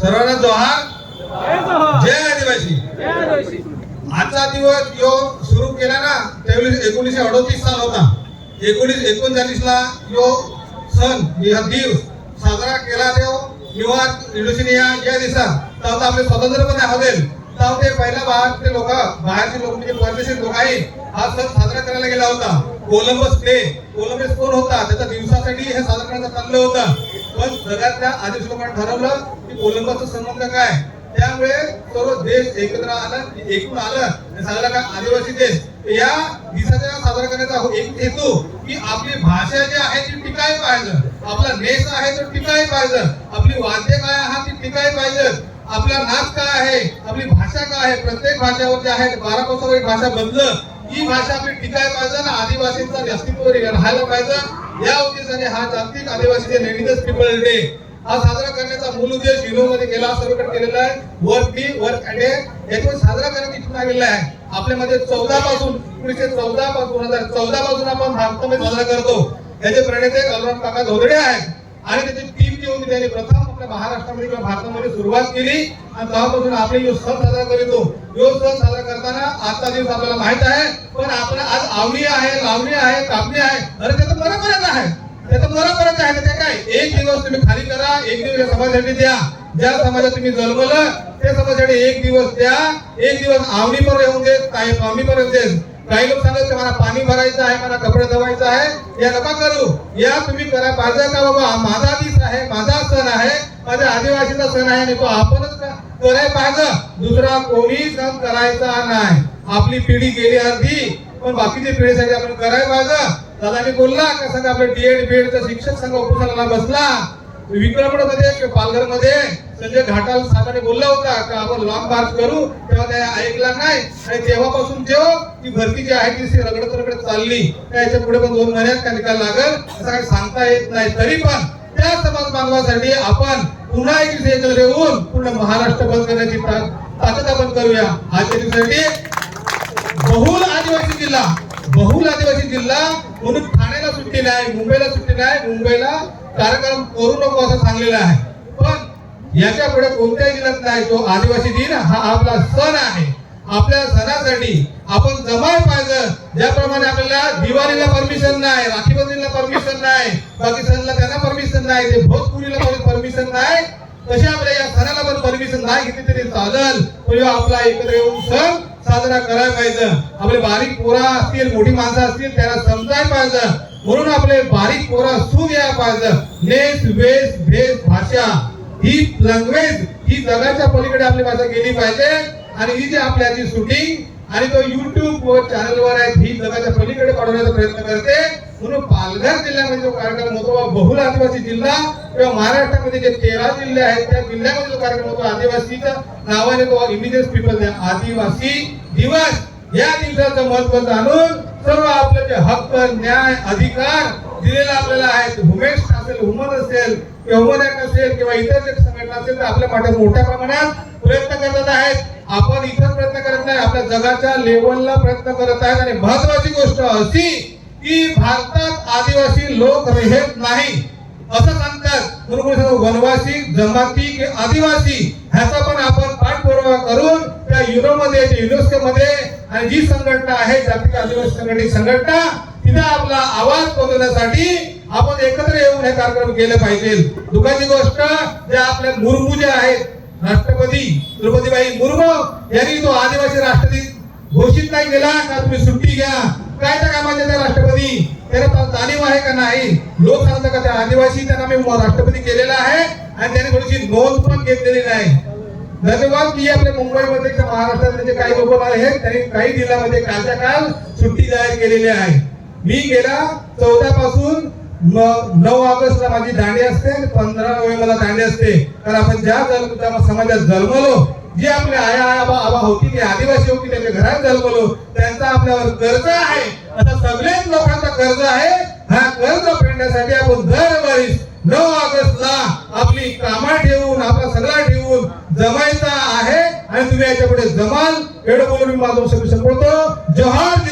सर्वांना जोहार। जय आदिवासी। आजचा दिवस यो सुरू केला ना त्यावेळी एकोणीसशे अडोतीस साल होता. एकोणीस एकोणचाळीस ला यो सण हा दिवस साजरा केला तो निवास इंडोनेशिया या दिवसात. तेव्हा आपले स्वतंत्र पण हवेल तेव्हा ते पहिला बाहेरचे लोक बाहेरचे लोक म्हणजे परदेशी लोक आहे हा सण साजरा करायला गेला होता. Columbus day. कोलंबस कोण होता? त्याच्या दिवसासाठी हे साजरा करण्याचं चाललं होतं. पण जगातल्या आदिवासी लोकांनी ठरवलं की कोलंबसचा संबंध काय? त्यामुळे सर्व देश एकत्र आला एकूण आलं आणि साजरा आदिवासी देश. या दिवसाचा साजरा करण्याचा हो- एक हेतू की आपली भाषा जी आहे ती टिकाय पाहिजे. आपला नेस आहे तो टिकाय पाहिजे. आपली वाद्य काय आहे ती टिकाय पाहिजे. आपला नाच काय आहे आपली भाषा काय आहे प्रत्येक भाषेवर जे आहे बारा पासून भाषा बदल ही भाषा आपली टिकाय पाहिजे ना आदिवासींचं अस्तित्व राहायला पाहिजे. या उद्देशाने हा जागतिक आदिवासी नेहमीच इंडिजिनस पीपल डे हा साजरा करण्याचा मूल उद्देश युनो मध्ये केला सर्वकट केलेला आहे. वर्क बी वर्क अँड याच्यावर साजरा करण्यात इथून आलेला आहे. आपल्यामध्ये चौदा पासून एकोणीसशे चौदा पासून दोन हजार चौदा पासून आपण भारतामध्ये साजरा करतो. त्याचे प्रणेते कलराम काका धोदडे आहेत. आणि त्याची टीम जी प्रथम आपल्या महाराष्ट्रामध्ये किंवा भारतामध्ये सुरुवात केली आणि तेव्हापासून आपले जो सण साजरा करतो. यो सण साजरा करताना आजचा दिवस आपल्याला माहीत आहे पण आपण आज आवणी आहे लावणी आहे कापणी आहे. अरे त्याचं बरोबरच आहे. त्याचं बरोबरच आहे. ते काय? एक दिवस तुम्ही खाली करा एक दिवस या समाजासाठी द्या. ज्या समाजात तुम्ही जन्मलं त्या समाजासाठी एक दिवस द्या. एक दिवस आवणी पण येऊन देत काही लावणी पण येऊन काही लोक सांगत मला पाणी भरायचं आहे मला कपडे धवायचं आहे. या नका करू. या तुम्ही करा. पाहिजे का बाबा? माझा दिस आहे माझा सण आहे माझ्या आदिवासीचा सण आहे आणि तो आपणच कराय करायला पाहिजे दुसरा कोणी सण करायचा नाही. आपली पिढी गेली अर्धी पण बाकीची पिढीसाठी आपण करायला पाहिजे. दादानी बोलला का सांगा आपल्या डीएड बीएडचा शिक्षक संघ उपोषणाला बसला? विक्रमगडमध्ये पालघरमध्ये संजय घाटाल साहेबांनी बोलला होता का आपण लॉंग मार्च करू तेव्हा त्या ऐकला नाही. आणि तेव्हापासून जेव्हा ती भरती जी आहे ती रगडत रगडत चालली. त्याच्या पुढे पण दोन महिन्यात का निकाल लागल असं काही सांगता येत नाही. तरी पण त्या समाज बांधवासाठी आपण पुन्हा एक एकत्र येऊन पूर्ण महाराष्ट्र बंद करण्याची ताकद आपण करूया. आजच्या दिवसासाठी बहुल आदिवासी जिल्हा. बहुल आदिवासी जिल्हा म्हणून ठाण्याला सुट्टी नाही मुंबईला सुट्टी नाही मुंबईला कार्यक्रम करू नको असं सांगलेलं आहे. पण याच्यापुढे कोणत्याही जिल्ह्यात नाही तो आदिवासी दिन हा आपला सण आहे. आपल्या सणासाठी आपण जमाय पाहिजे. ज्याप्रमाणे आपल्याला दिवाळीला परमिशन नाही राखीबंधीला परमिशन नाही बाकी सणला त्यांना परमिशन नाही ते भोजपुरीला परमिशन नाही. तसे आपल्या या सणाला पण परमिशन नाही घेतली तरी पण आपला एकत्र येऊन सण साजरा करायला पाहिजे आपले बारीक पोरा असतील मोठी माणसं असतील त्यांना समजायला पाहिजे. म्हणून आपले बारीक पोरा सुख यायला पाहिजे. नेस वेश भेस भाषा. ही लँग्वेज ही जगाच्या पलीकडे आपली भाषा गेली पाहिजे. आणि ही जी आपल्याची शूटिंग आणि तो युट्यूब वर चॅनलवर आहे ही जगाच्या पलीकडे पाठवण्याचा प्रयत्न करते. म्हणून पालघर जिल्ह्यामध्ये जो कार्यक्रम होतो बहुल आदिवासी जिल्हा किंवा महाराष्ट्रामध्ये जे तेरा जिल्हे आहेत त्या जिल्ह्यामध्ये जो कार्यक्रम होतो आदिवासीच्या नावाने तो इमिजियस पीपल आदिवासी दिवस या दिवसाचं महत्त्व जाणून सर्व आपले जे हक्क न्याय अधिकार दिलेला आपल्याला आहेत. हुमेश असेल हुमन असेल किंवा हुमन ऍक्ट असेल किंवा इतर जे संघटना असेल तर आपल्या पाठीत मोठ्या प्रमाणात प्रयत्न करत आहेत. आपण इतर प्रयत्न करत नाही आपल्या जगाच्या लेवलला प्रयत्न करत आहेत. आणि महत्वाची गोष्ट अशी की भारतात आदिवासी लोक राहत नाही. असं सांगतात म्हणून वनवासी जमाती की आदिवासी. ह्याचा पण आपण पाठपुरावा करून त्या युनो मध्ये युनेस्को मध्ये आणि जी संघटना आहे जागतिक आदिवासी संघटनेची संघटना तिथे आपला आवाज पोहोचवण्यासाठी आपण एकत्र येऊन हे कार्यक्रम केले पाहिजे. दुःखाची गोष्ट ज्या आपल्या मुर्मू जे आहेत राष्ट्रपती द्रौपदीबाई मुर्मू यांनी तो आदिवासी राष्ट्रपती घोषित नाही केला का तुम्ही सुट्टी घ्या? काय त्या कामाच्या त्या जाणीव आहे का नाही? लोक सांगतात का त्या आदिवासी त्यांना मी राष्ट्रपती केलेला आहे आणि त्यांनी थोडीशी नोंद पण घेतलेली नाही. धन्यवाद की आपल्या मुंबईमध्ये किंवा महाराष्ट्रातले जे काही लोक आहेत त्यांनी काही जिल्ह्यामध्ये कालच्या काल सुट्टी जाहीर केलेली आहे. मी गेला चौदा पासून नऊ ऑगस्टला माझी दांडी असते आणि पंधरा नोव्हेंबरला दांडी असते. कारण आपण ज्या जन्म समाजात जन्मलो जे आपले आया आबा आबा होती ते आदिवासी होती त्यांच्या घरात जन्मलो त्यांचा आपल्यावर कर्ज आहे. आता सगळेच लोकांचा कर्ज आहे. हा कर्ज फेडण्यासाठी आपण दरवेळी नऊ ऑगस्टला आपली कामा ठेवून आपला सगळा ठेवून जमायचा आहे. आणि तुम्ही याच्यापुढे जमाल. एवढं बोलून मी माझं शब्द संपवतो जोहार